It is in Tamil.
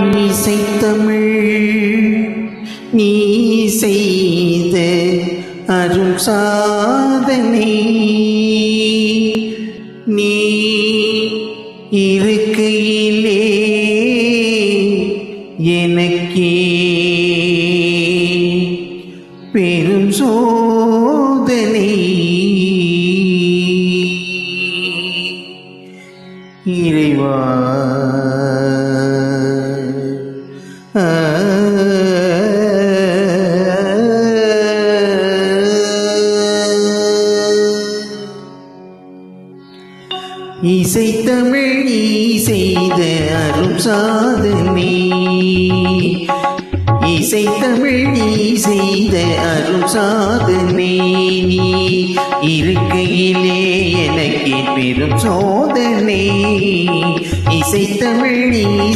இசைத்தமிழ். நீ செய்த அருள் சாதனை நீ இருக்கையிலே எனக்கே பெரும் சோதனை. இறைவா இசை தமிழ் நீ செய்த அரும் சாதனை. இசைத்தமிழ் நீ செய்த அரும் சாதனை. நீ இருக்கையிலே எனக்கு பெரும் சோதனை. இசைத்தமிழ் நீ